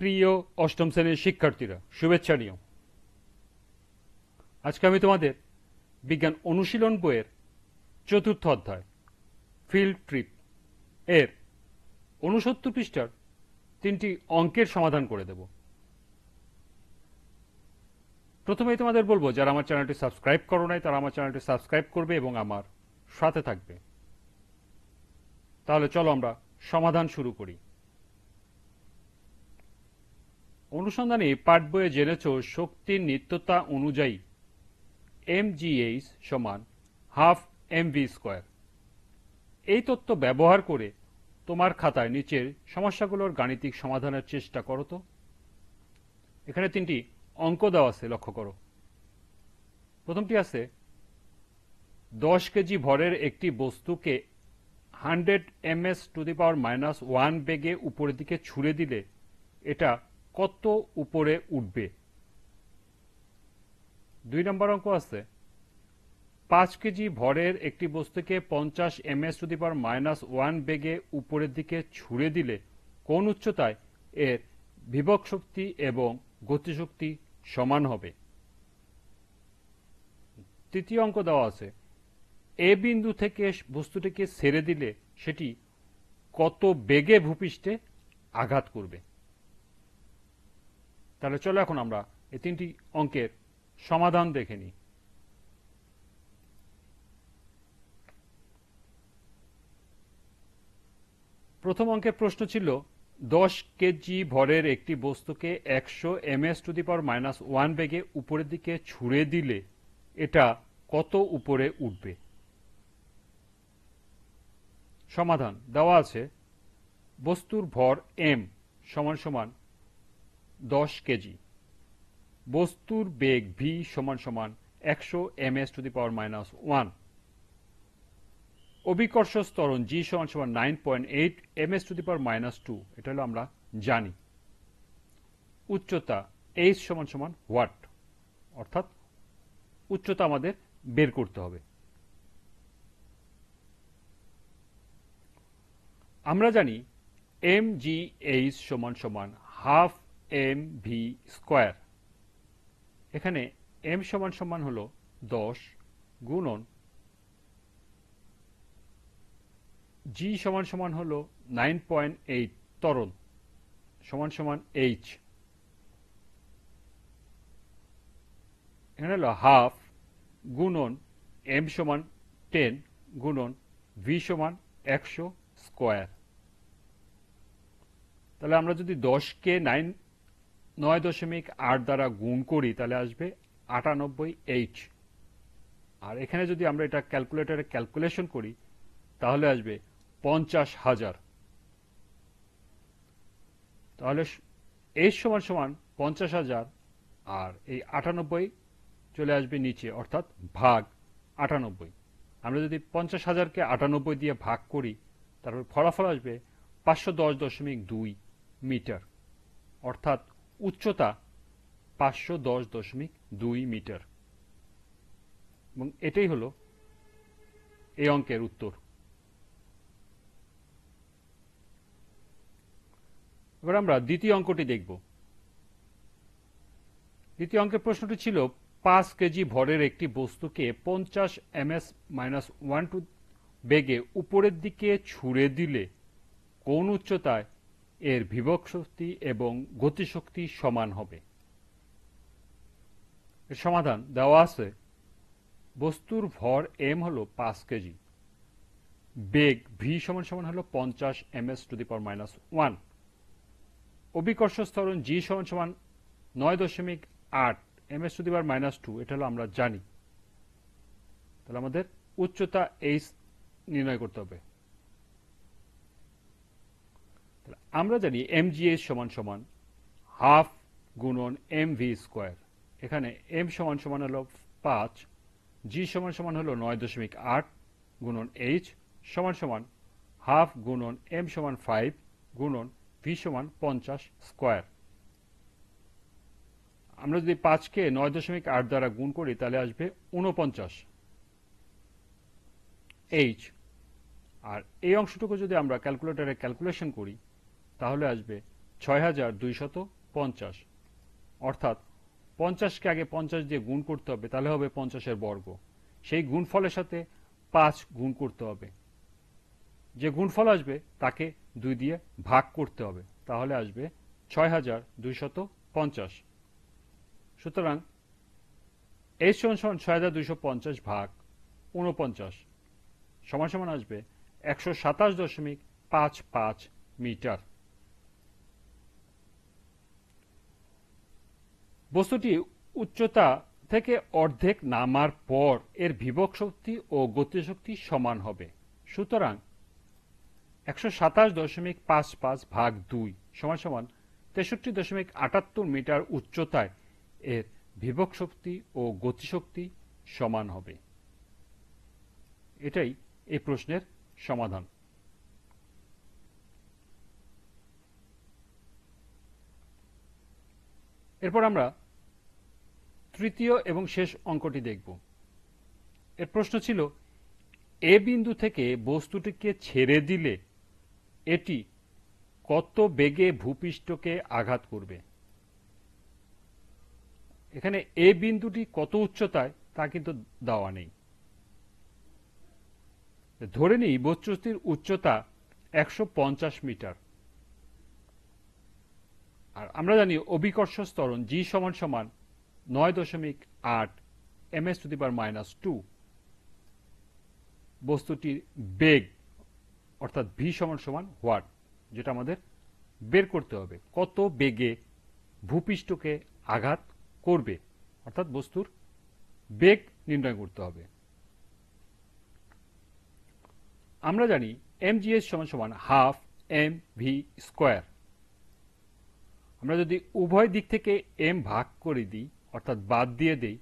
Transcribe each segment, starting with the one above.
প্রিয় অষ্টম শ্রেণির শিক্ষার্থীরা, শুভেচ্ছা নিও। আজকে আমি তোমাদের বিজ্ঞান অনুশীলন বইয়ের চতুর্থ অধ্যায়, ফিল্ড ট্রিপ, এর উনসত্তর পৃষ্ঠার তিনটি অঙ্কের সমাধান করে দেব। প্রথমেই তোমাদের বলব, যারা আমার চ্যানেলটি সাবস্ক্রাইব করো নাই, তারা আমার চ্যানেলটি সাবস্ক্রাইব করবে এবং আমার সাথে থাকবে। তাহলে চলো আমরা সমাধান শুরু করি। অনুসন্ধানে পাঠ বইয়ে জেনেছ শক্তির নিত্যতা অনুযায়ী এম এমজিএইচ সমান হাফ এমভি স্কোয়ার। এই তত্ত্ব ব্যবহার করে তোমার খাতায় নিচের সমস্যাগুলোর গাণিতিক সমাধানের চেষ্টা করো তো। এখানে তিনটি অঙ্ক দেওয়া আছে, লক্ষ্য করো। প্রথমটি আছে, দশ কেজি ভরের একটি বস্তুকে hundred M S to the power minus one বেগে উপরের দিকে ছুড়ে দিলে এটা কত উপরে উঠবে? দুই নম্বর অঙ্ক আছে। পাঁচ কেজি ভরের একটি বস্তুকে পঞ্চাশ M S to minus one বেগে উপরের দিকে ছুড়ে দিলে কোন উচ্চতায় এর বিভব শক্তি এবং গতিশক্তি সমান হবে? তৃতীয় অঙ্ক দেওয়া আছে। এ বিন্দু থেকে বস্তুটিকে ছেড়ে দিলে সেটি কত বেগে ভূপৃষ্ঠে আঘাত করবে? তাহলে চলো এখন আমরা এই তিনটি অঙ্কের সমাধান দেখে নিই। প্রথম অঙ্কের প্রশ্ন ছিল, দশ কেজি ভরের একটি বস্তুকে একশো M S to the power minus one বেগে উপরের দিকে ছুড়ে দিলে এটা কত উপরে উঠবে? সমাধান দেওয়া আছে, বস্তুর ভর এম সমান সমান দশ কেজি। বস্তুর বেগ ভি সমান সমান একশো M S to the power minus one অভিকর্ষ স্তরণ জি সমান সমান nine point eight M S to the power minus two এটা হলো আমরা জানি। উচ্চতা এইচ সমান সমান হোয়াট অর্থাৎ উচ্চতা আমাদের বের করতে হবে। আমরা জানি এম জি এইচ সমান সমান হাফ এম ভি স্কোয়ার। এখানে এম সমান সমান হল দশ গুণন জি সমান সমান হল নাইন পয়েন্ট এইট তরল সমান সমান এইচ। এখানে হলো হাফ গুণন এম সমান টেন গুণন ভি সমান একশো স্কোয়ার। তাহলে আমরা যদি দশকে নাইন নয় দশমিক আট দ্বারা গুণ করি, তাহলে আসবে আটানব্বই এইচ আর এখানে যদি আমরা এটা ক্যালকুলেটারে ক্যালকুলেশন করি, তাহলে আসবে পঞ্চাশ হাজার। তাহলে এইচ সমান সমান পঞ্চাশ হাজার, আর এই আটানব্বই চলে আসবে নিচে, অর্থাৎ ভাগ আটানব্বই। আমরা যদি পঞ্চাশ হাজারকে আটানব্বই দিয়ে ভাগ করি, তারপর ফলাফল আসবে পাঁচশো দশ দশমিক দুই মিটার। অর্থাৎ উচ্চতা পাঁচশো দশ দশমিক দুই মিটার। এবং এটাই হলো এই অঙ্কের উত্তর। এবার আমরা দ্বিতীয় অঙ্কটি দেখব। দ্বিতীয় অঙ্কের প্রশ্নটি ছিল, পাঁচ কেজি ভরের একটি বস্তুকে পঞ্চাশ M S minus one two বেগে উপরের দিকে ছুড়ে দিলে কোন উচ্চতায় এর বিভব শক্তি এবং গতিশক্তি সমান হবে। এর সমাধান দেওয়া আছে। বস্তুর ভর এম হল পাঁচ কেজি। বেগ ভি সমান সমান হল পঞ্চাশ M S to the power minus one অভিকর্ষ স্তরণ জি সমান সমান নয় দশমিক আট M S to the power minus two এটা হলো আমরা জানি। তাহলে আমাদের উচ্চতা এইচ নির্ণয় করতে হবে। আমরা জানি এম জিএস সমান সমান হাফ গুণন এম ভি স্কোয়ার। এখানে এম সমান সমান হলো পাঁচ জি সমান সমান হলো নয় দশমিক আট গুণন এইচ সমান সমান হাফ গুণন এম সমান ফাইভ গুণন ভি সমান পঞ্চাশ স্কোয়ার। আমরা যদি পাঁচকে নয় দশমিক আট দ্বারা গুণ করি, তাহলে আসবে উনপঞ্চাশ এইচ আর এই অংশটুকু যদি আমরা ক্যালকুলেটরে ক্যালকুলেশন করি তাহলে আসবে ছয় হাজার দুইশত পঞ্চাশ। অর্থাৎ পঞ্চাশকে আগে পঞ্চাশ দিয়ে গুণ করতে হবে, তাহলে হবে পঞ্চাশের বর্গ। সেই গুণফলের সাথে পাঁচ গুণ করতে হবে। যে গুণফল আসবে, তাকে দুই দিয়ে ভাগ করতে হবে, তাহলে আসবে ছয় হাজার দুইশত পঞ্চাশ। সুতরাং এই সমান সমান ছয় হাজার দুইশো পঞ্চাশ ভাগ উনপঞ্চাশ সমান সমান আসবে একশো সাতাশ দশমিক পাঁচ পাঁচ মিটার। বস্তুটি উচ্চতা থেকে অর্ধেক নামার পর এর বিভব শক্তি ও গতিশক্তি সমান হবে। সুতরাং একশো সাতাশ দশমিক ভাগ দুই সমান সমান তেষট্টি দশমিক আটাত্তর মিটার উচ্চতায় এর বিভব শক্তি ও গতিশক্তি সমান হবে। এটাই এই প্রশ্নের সমাধান। এরপর আমরা তৃতীয় এবং শেষ অঙ্কটি দেখব। এর প্রশ্ন ছিল, এ বিন্দু থেকে বস্তুটিকে ছেড়ে দিলে এটি কত বেগে ভূপৃষ্ঠকে আঘাত করবে? এখানে এ বিন্দুটি কত উচ্চতায় তা কিন্তু দেওয়া নেই। ধরে নিই, বস্তুটির উচ্চতা একশো পঞ্চাশ মিটার। আর আমরা জানি, অভিকর্ষ স্তরণ, জি সমান সমান নয় দশমিক আট M S to the minus two. বস্তুটির বেগ, অর্থাৎ ভি সমান সমান হোয়াট যেটা আমাদের বের করতে হবে। কত বেগে ভূপৃষ্ঠকে আঘাত করবে, অর্থাৎ বস্তুর বেগ নির্ণয় করতে হবে। আমরা জানি এম জিএস সমান সমান হাফ এম ভি স্কোয়ার। আমরা যদি উভয় দিক থেকে এম ভাগ করে দিই অর্থাৎ বাদ দিয়ে দেই,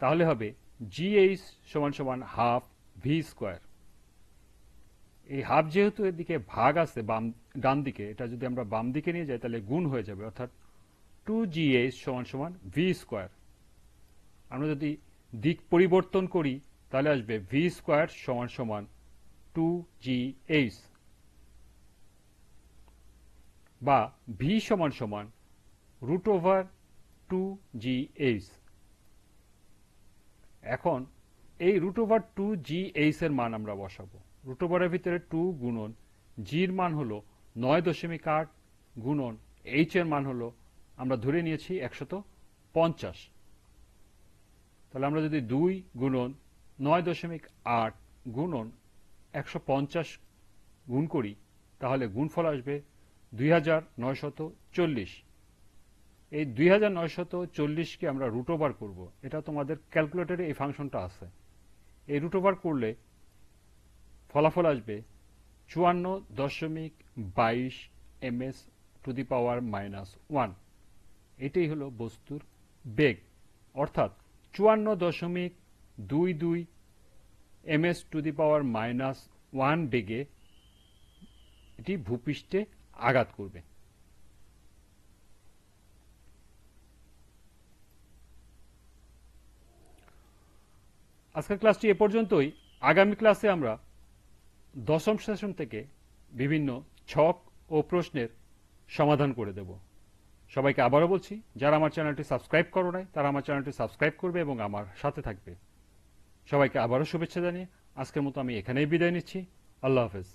তাহলে হবে জিএইচ সমান সমান হাফ ভি স্কোয়ার এই হাফ যেহেতু এদিকে ভাগ আছে, বাম, ডান দিকে, এটা যদি আমরা বাম দিকে নিয়ে যাই, তাহলে গুণ হয়ে যাবে, অর্থাৎ টু জিএইচ সমান সমান ভি স্কোয়ার আমরা যদি দিক পরিবর্তন করি, তাহলে আসবে ভি স্কোয়ার সমান সমান টু জি এইচ বা ভি সমান সমান root over two G H এখন এই root over two G H এর মান আমরা বসাবো। রুট ওভারের ভিতরে টু গুণন জির মান হলো নয় দশমিক আট গুণন এইচ এর মান হলো, আমরা ধরে নিয়েছি একশত পঞ্চাশ। তাহলে আমরা যদি দুই গুণন, নয় দশমিক আট গুণন একশো পঞ্চাশ গুণ করি, তাহলে গুণফল আসবে দুই হাজার নয়শত চল্লিশ। এই দুই হাজার নয়শত চল্লিশকে আমরা রুট ওভার করব। এটা তোমাদের ক্যালকুলেটরে এই ফাংশনটা আছে। এই রুট ওভার করলে ফলাফল আসবে চুয়ান্ন দশমিক বাইশ M S to the power minus one এটাই হলো বস্তুর বেগ। অর্থাৎ চুয়ান্ন দশমিক দুই দুই M S to the power minus one বেগে এটি ভূপৃষ্ঠে আঘাত করবে। আজকের ক্লাসটি এ পর্যন্তই। আগামী ক্লাসে আমরা দশম সেশন থেকে বিভিন্ন ছক ও প্রশ্নের সমাধান করে দেব। সবাইকে আবারও বলছি, যারা আমার চ্যানেলটি সাবস্ক্রাইব করো নাই, তারা আমার চ্যানেলটি সাবস্ক্রাইব করবে এবং আমার সাথে থাকবে। সবাইকে আবারও শুভেচ্ছা জানিয়ে আজকের মতো আমি এখানেই বিদায় নিচ্ছি। আল্লাহ হাফেজ।